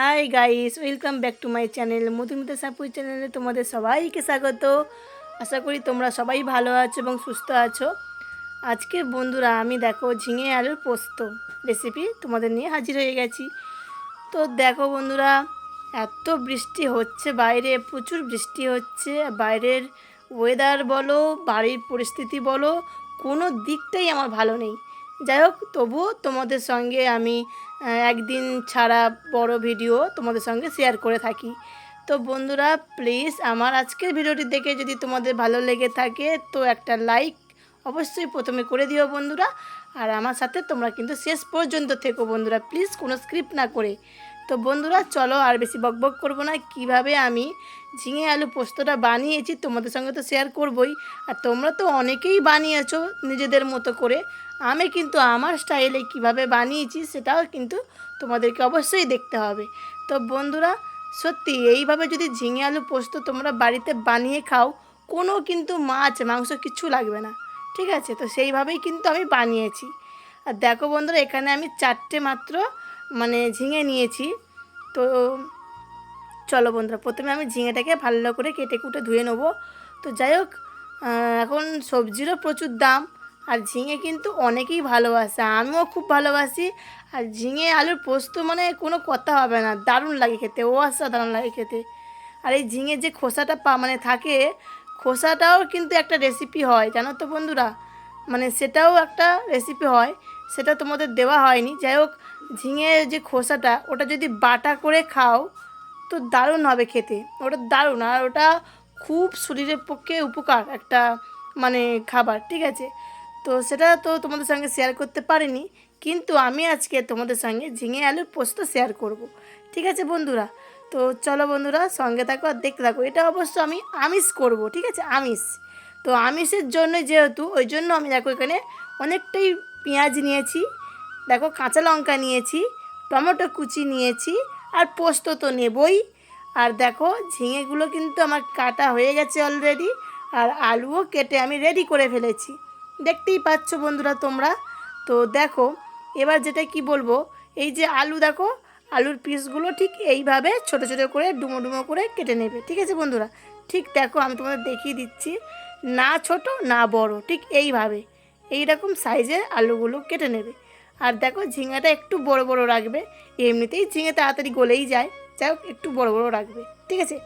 Hi guys welcome back to my channel Madhumita Sapur চ্যানেলে তোমাদের সবাইকে স্বাগত। আশা করি তোমরা সবাই ভালো আছো এবং সুস্থ আছো। আজকে বন্ধুরা, আমি দেখো ঝিঙে আলুর পোস্ত রেসিপি তোমাদের নিয়ে হাজির হয়ে গেছি। তো দেখো বন্ধুরা, এত বৃষ্টি হচ্ছে বাইরে, প্রচুর বৃষ্টি হচ্ছে। বাইরের ওয়েদার বলো, বাড়ির পরিস্থিতি বলো, কোনো দিকটাই আমার ভালো নেই। যাই হোক তবু তোমাদের সঙ্গে আমি একদিন ছাড়া বড় ভিডিও তোমাদের সঙ্গে শেয়ার করে থাকি। তো বন্ধুরা প্লিজ আমার আজকের ভিডিওটি দেখে যদি তোমাদের ভালো লেগে থাকে, তো একটা লাইক অবশ্যই প্রথমে করে দিও বন্ধুরা। আর আমার সাথে তোমরা কিন্তু শেষ পর্যন্ত থেকো বন্ধুরা প্লিজ কোনো স্ক্রিপ্ট না করে। তো বন্ধুরা, চলো আর বেশি বকবক করব না। কীভাবে আমি ঝিঙে আলু পোস্তটা বানিয়েছি তোমাদের সঙ্গে তো শেয়ার করবই। আর তোমরা তো অনেকেই বানিয়েছো নিজেদের মতো করে। আমি কিন্তু আমার স্টাইলে কীভাবে বানিয়েছি সেটাও কিন্তু তোমাদেরকে অবশ্যই দেখতে হবে। তো বন্ধুরা, সত্যি এইভাবে যদি ঝিঙে আলু পোস্ত তোমরা বাড়িতে বানিয়ে খাও, কোনো কিন্তু মাছ, মাংস কিচ্ছু লাগবে না। ঠিক আছে? তো সেইভাবেই কিন্তু আমি বানিয়েছি। আর দেখো বন্ধুরা, এখানে আমি চারটে মাত্র মানে ঝিঙে নিয়েছি। তো চলো বন্ধুরা, প্রথমে আমি ঝিঙেটাকে ভালো করে কেটে কুটে ধুয়ে নেব। তো যাই হোক এখন সবজিরও প্রচুর দাম আর ঝিঙে কিন্তু অনেকেই ভালোবাসে, আমিও খুব ভালোবাসি। আর ঝিঙে আলুর পোস্ত মানে কোনো কথা হবে না, দারুণ লাগে খেতে ও দারুণ লাগে খেতে। আর এই ঝিঙে যে খোসাটা পা মানে থাকে, খোসাটাও কিন্তু একটা রেসিপি হয়, জানো তো বন্ধুরা? মানে সেটাও একটা রেসিপি হয়, সেটা তোমাদের দেওয়া হয়নি। যাই হোক ঝিঙের যে খোসাটা, ওটা যদি বাটা করে খাও, তো দারুণ হবে খেতে। ওটা দারুণ, আর ওটা খুব শরীরের পক্ষে উপকার একটা মানে খাবার, ঠিক আছে? তো সেটা তো তোমাদের সঙ্গে শেয়ার করতে পারিনি, কিন্তু আমি আজকে তোমাদের সঙ্গে ঝিঙে আলুর পোস্ত শেয়ার করব। ঠিক আছে বন্ধুরা? তো চলো বন্ধুরা, সঙ্গে থাকো আর দেখতে থাকো। এটা অবশ্য আমি আমিষ করব, ঠিক আছে? আমিষ। তো আমিষের জন্য যেহেতু, ওই জন্য আমি দেখো এখানে অনেকটাই পেঁয়াজ নিয়েছি দেখো কাঁচা লঙ্কা নিয়েছি, টমেটো কুচি নিয়েছি, আর পোস্ত তো নেবই। আর দেখো ঝিঙেগুলো কিন্তু আমার কাটা হয়ে গেছে অলরেডি আর আলুও কেটে আমি রেডি করে ফেলেছি। দেখতেই পাচ্ছ বন্ধুরা তোমরা? তো দেখো, এবার যেটা কি বলব, এই যে আলু দেখো, আলুর পিসগুলো ঠিক এইভাবে ছোট ছোট করে ডুমো ডুমো করে কেটে নেবে, ঠিক আছে বন্ধুরা? ঠিক দেখো আমি তোমাদের দেখিয়ে দিচ্ছি, না ছোট, না বড়, ঠিক এইভাবে। এই রকম সাইজের আলুগুলো কেটে নেবে। আর দেখো ঝিঙাটা একটু বড় বড় রাখবে। এমনিতেই ঝিঙে তাড়াতাড়ি গলেই যায়। যাই হোক, একটু বড় বড় রাখবে। ঠিক আছে?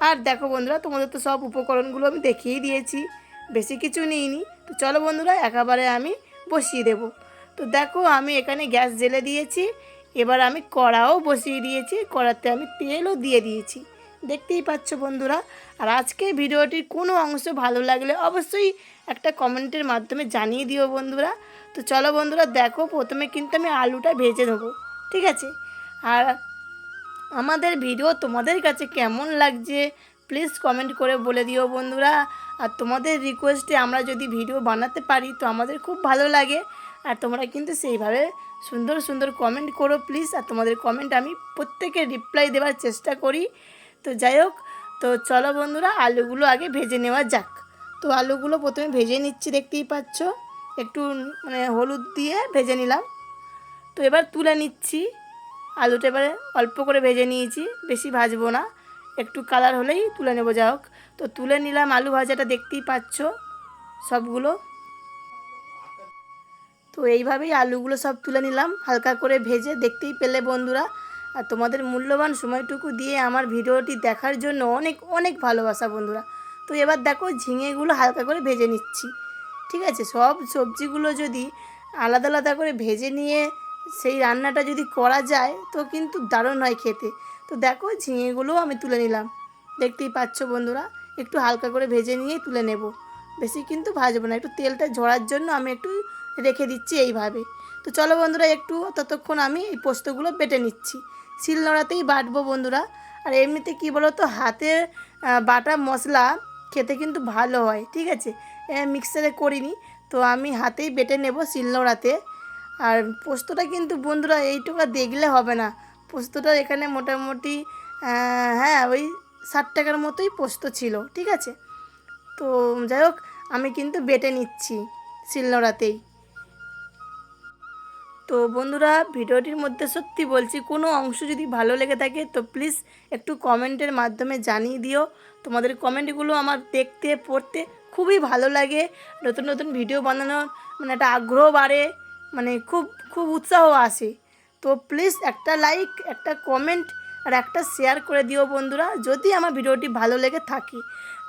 আর দেখো বন্ধুরা, তোমাদের তো সব উপকরণগুলো আমি দেখিয়ে দিয়েছি। বেশি কিছু নিইনি। তো চলো বন্ধুরা, একেবারে আমি বসিয়ে দেব। তো দেখো, আমি এখানে গ্যাস জেলে দিয়েছি। এবার আমি কড়াও বসিয়ে দিয়েছি। কড়াতে আমি তেলও দিয়ে দিয়েছি। দেখতেই পাচ্ছ বন্ধুরা? আর আজকে ভিডিওটির কোনো অংশ ভালো লাগলে অবশ্যই একটা কমেন্টের মাধ্যমে জানিয়ে দিও বন্ধুরা। তো চলো বন্ধুরা, দেখো প্রথমে কিন্তু আমি আলুটা ভেজে দেবো ঠিক আছে? আর আমাদের ভিডিও তোমাদের কাছে কেমন লাগছে প্লিজ কমেন্ট করে বলে দিও বন্ধুরা। আর তোমাদের রিকোয়েস্টে আমরা যদি ভিডিও বানাতে পারি, তো আমাদের খুব ভালো লাগে। আর তোমরা কিন্তু সেইভাবে সুন্দর সুন্দর কমেন্ট করো প্লিজ আর তোমাদের কমেন্ট আমি প্রত্যেকে রিপ্লাই দেওয়ার চেষ্টা করি। তো যাই হোক, তো চলো বন্ধুরা, আলুগুলো আগে ভেজে নেওয়া যাক। তো আলুগুলো প্রথমে ভেজে নিচ্ছি, দেখতেই পাচ্ছ। একটু মানে হলুদ দিয়ে ভেজে নিলাম। তো এবার তুলে নিচ্ছি। আলুটা এবারে অল্প করে ভেজে নিয়েছি, বেশি ভাজবো না। একটু কালার হলেই তুলে নেব যা হোক। তো তুলে নিলাম আলু ভাজাটা, দেখতেই পাচ্ছ সবগুলো। তো এইভাবেই আলুগুলো সব তুলে নিলাম, হালকা করে ভেজে দেখতেই পেলে বন্ধুরা। আর তোমাদের মূল্যবান সময়টুকু দিয়ে আমার ভিডিওটি দেখার জন্য অনেক অনেক ভালোবাসা বন্ধুরা। তো এবার দেখো ঝিঙেগুলো হালকা করে ভেজে নিচ্ছি। ঠিক আছে? সব সবজিগুলো যদি আলাদা আলাদা করে ভেজে নিয়ে সেই রান্নাটা যদি করা যায় তো কিন্তু দারুণ হয় খেতে। তো দেখো ঝিঙেগুলোও আমি তুলে নিলাম। দেখতেই পাচ্ছ বন্ধুরা একটু হালকা করে ভেজে নিয়ে তুলে নেব। বেশি কিন্তু ভাজবো না একটু তেলটা ঝরার জন্য আমি একটু রেখে দিচ্ছি এইভাবে। তো চলো বন্ধুরা একটু ততক্ষণ আমি এই পোস্তগুলো বেটে নিচ্ছি। শিল নোড়াতেই বাটবো বন্ধুরা। আর এমনিতে কী বলো তো হাতে আহ, বাটা মশলা খেতে কিন্তু ভালো হয় ঠিক আছে? মিক্সারে করিনি। তো আমি হাতেই বেটে নেব শিলনোড়াতে। আর পোস্তটা কিন্তু বন্ধুরা এইটুকু দেখলে হবে না। পোস্তটা এখানে মোটামুটি হ্যাঁ ওই ষাট টাকার মতোই পোস্ত ছিল, ঠিক আছে? তো যাই হোক, আমি কিন্তু বেটে নিচ্ছি শিলনোড়াতেই। তো বন্ধুরা, ভিডিওটির মধ্যে সত্যি বলছি, কোনো অংশ যদি ভালো লেগে থাকে, তো প্লিজ একটু কমেন্টের মাধ্যমে জানিয়ে দিও। তোমাদের কমেন্টগুলো আমার দেখতে, পড়তে খুবই ভালো লাগে। নতুন নতুন ভিডিও বানানোর মানে একটা আগ্রহ বাড়ে মানে খুব খুব উৎসাহ আসে। তো প্লিজ একটা লাইক একটা কমেন্ট আর একটা শেয়ার করে দিও বন্ধুরা, যদি আমার ভিডিওটি ভালো লেগে থাকে।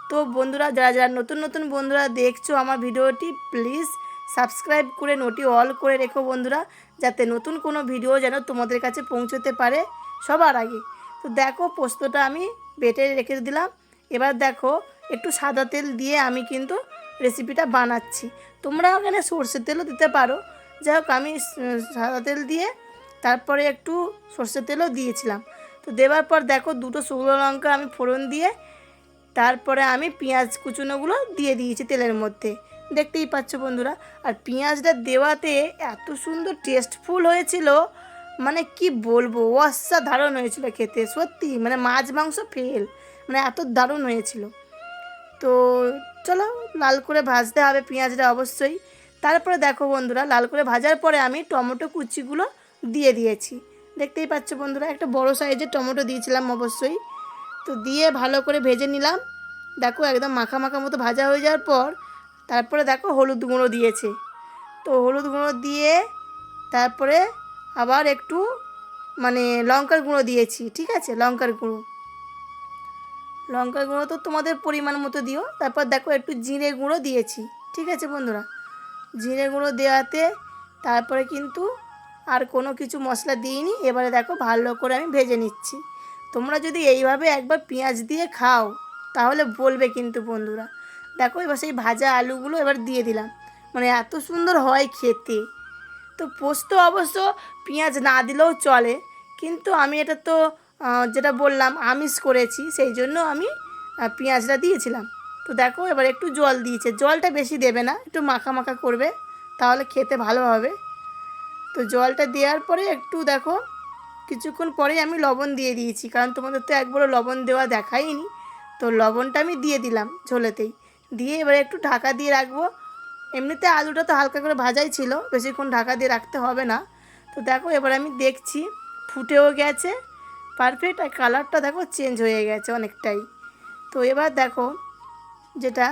তো বন্ধুরা, যারা যারা নতুন নতুন বন্ধুরা দেখছ আমার ভিডিওটি প্লিজ সাবস্ক্রাইব করে নোটি অল করে রেখো বন্ধুরা, যাতে নতুন কোনো ভিডিও যেন তোমাদের কাছে পৌঁছতে পারে সবার আগে। তো দেখো, পোস্তটা আমি বেটে রেখে দিলাম। এবার দেখো, একটু সাদা তেল দিয়ে আমি কিন্তু রেসিপিটা বানাচ্ছি। তোমরা ওখানে সর্ষের তেলও দিতে পারো। যাই হোক, আমি সাদা তেল দিয়ে তারপরে একটু সর্ষের তেলও দিয়েছিলাম। তো দেওয়ার পর দেখো, দুটো শুকনো লঙ্কা আমি ফোড়ন দিয়ে তারপরে আমি পেঁয়াজ কুচুনোগুলো দিয়ে দিয়েছি তেলের মধ্যে। দেখতেই পাচ্ছ বন্ধুরা। আর পেঁয়াজটা দেওয়াতে এত সুন্দর টেস্টফুল হয়েছিল। মানে কি বলব, অসাধারণ হয়েছিল খেতে, সত্যি। মানে মাছ মাংস ফেল মানে এত দারুণ হয়েছিল। তো চলো, লাল করে ভাজতে হবে পেঁয়াজটা অবশ্যই। তারপরে দেখো বন্ধুরা, লাল করে ভাজার পরে আমি টমেটো কুচিগুলো দিয়ে দিয়েছি। দেখতেই পাচ্ছ বন্ধুরা, একটা বড় সাইজের টমেটো দিয়েছিলাম অবশ্যই। তো দিয়ে ভালো করে ভেজে নিলাম। দেখো, একদম মাখা মাখা মতো ভাজা হয়ে যাওয়ার পর তারপরে দেখো হলুদ গুঁড়ো দিয়েছে। তো হলুদ গুঁড়ো দিয়ে তারপরে আবার একটু মানে লঙ্কার গুঁড়ো দিয়েছি, ঠিক আছে? লঙ্কার গুঁড়ো। লঙ্কার গুঁড়ো তো তোমাদের পরিমাণ মতো দিও। তারপর দেখো একটু জিরে গুঁড়ো দিয়েছি, ঠিক আছে বন্ধুরা? জিরে গুঁড়ো দেওয়াতে তারপরে কিন্তু আর কোনো কিছু মশলা দিইনি। এবারে দেখো ভালো করে আমি ভেজে নিচ্ছি। তোমরা যদি এইভাবে একবার পেঁয়াজ দিয়ে খাও, তাহলে বলবে কিন্তু বন্ধুরা। দেখো, এবার সেই ভাজা আলুগুলো এবার দিয়ে দিলাম। মানে এত সুন্দর হয় খেতে। তো পোস্ত অবশ্য পেঁয়াজ না দিলেও চলে, কিন্তু আমি এটা তো যেটা বললাম, আমিষ করেছি, সেই জন্য আমি পেঁয়াজটা দিয়েছিলাম। তো দেখো, এবার একটু জল দিয়েছে। জলটা বেশি দেবে না, একটু মাখা মাখা করবে, তাহলে খেতে ভালো হবে। তো জলটা দেওয়ার পরে একটু দেখো, কিছুক্ষণ পরেই আমি লবণ দিয়ে দিয়েছি, কারণ তোমাদের তো একবারও লবণ দেওয়া দেখাইনি। তো লবণটা আমি দিয়ে দিলাম ঝোলেতেই। দিয়ে এবারে একটু ঢাকা দিয়ে রাখব। এমনিতে আলুটা তো হালকা করে ভাজাই ছিল, বেশিক্ষণ ঢাকা দিয়ে রাখতে হবে না। তো দেখো, এবার আমি দেখছি, ফুটেও গেছে পারফেক্ট আর কালারটা দেখো চেঞ্জ হয়ে গেছে অনেকটাই। তো এবার দেখো, যেটা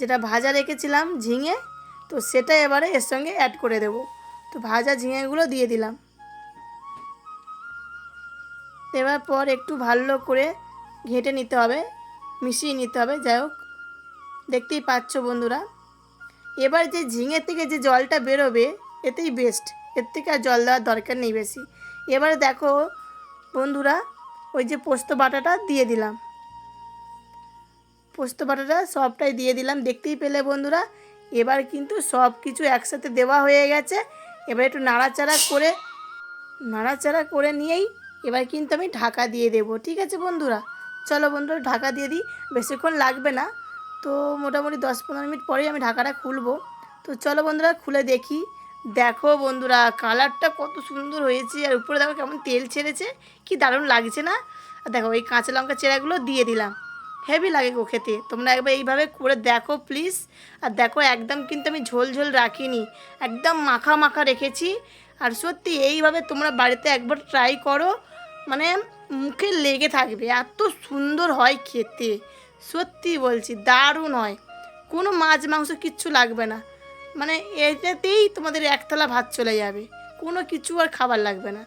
যেটা ভাজা রেখেছিলাম ঝিঙে, তো সেটা এবারে এর সঙ্গে অ্যাড করে দেব। তো ভাজা ঝিঙেগুলো দিয়ে দিলাম। দেওয়ার পর একটু ভালো করে ঘেঁটে নিতে হবে। মিশিয়ে নিতে হবে, যাই হোক। দেখতেই পাচ্ছ বন্ধুরা। এবার যে ঝিঙে থেকে যে জলটা বেরোবে, এতেই বেস্ট এর থেকে আর জল দেওয়ার দরকার নেই বেশি। এবারে দেখো বন্ধুরা, ওই যে পোস্ত বাটাটা দিয়ে দিলাম। পোস্ত বাটাটা সবটাই দিয়ে দিলাম। দেখতেই পেলে বন্ধুরা, এবার কিন্তু সব কিছু একসাথে দেওয়া হয়ে গেছে। এবার একটু নাড়াচাড়া করে নাড়াচাড়া করে নিয়েই এবার কিন্তু আমি ঢাকা দিয়ে দেবো। ঠিক আছে বন্ধুরা? চলো বন্ধুরা, ঢাকা দিয়ে দিই। বেশিক্ষণ লাগবে না। তো মোটামুটি দশ পনেরো মিনিট পরেই আমি ঢাকাটা খুলবো। তো চলো বন্ধুরা, খুলে দেখি। দেখো বন্ধুরা, কালারটা কত সুন্দর হয়েছে। আর উপরে দেখো কেমন তেল ছেড়েছে। কি দারুণ লাগছে না? আর দেখো, এই কাঁচা লঙ্কা চেরাগুলো দিয়ে দিলাম। হেভি লাগে গো খেতে। তোমরা একবার এইভাবে করে দেখো প্লিজ আর দেখো, একদম কিন্তু আমি ঝোল ঝোল রাখিনি। একদম মাখা মাখা রেখেছি। আর সত্যি, এইভাবে তোমরা বাড়িতে একবার ট্রাই করো। মানে মুখে লেগে থাকবে, এত সুন্দর হয় খেতে। সত্যি বলছি, দারুণ হয়। কোনো মাছ মাংস কিচ্ছু লাগবে না। মানে এটাতেই তোমাদের একতলা ভাত চলে যাবে। কোনো কিছু আর খাবার লাগবে না।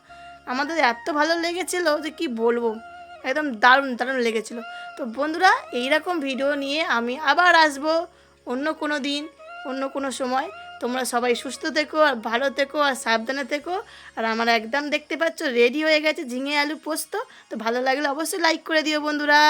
আমাদের এত ভালো লেগেছিলো যে কি বলব, একদম দারুণ দারুণ লেগেছিলো। তো বন্ধুরা, এইরকম ভিডিও নিয়ে আমি আবার আসব অন্য কোনো দিন, অন্য কোনো সময়। তোমরা সবাই সুস্থ থেকো, আর ভালো থেকো, আর সাবধানে থেকো। আর আমার একদম দেখতে পাচ্ছ, রেডি হয়ে গেছে ঝিঙে আলু পোস্ত। তো ভালো লাগলে অবশ্যই লাইক করে দিও বন্ধুরা।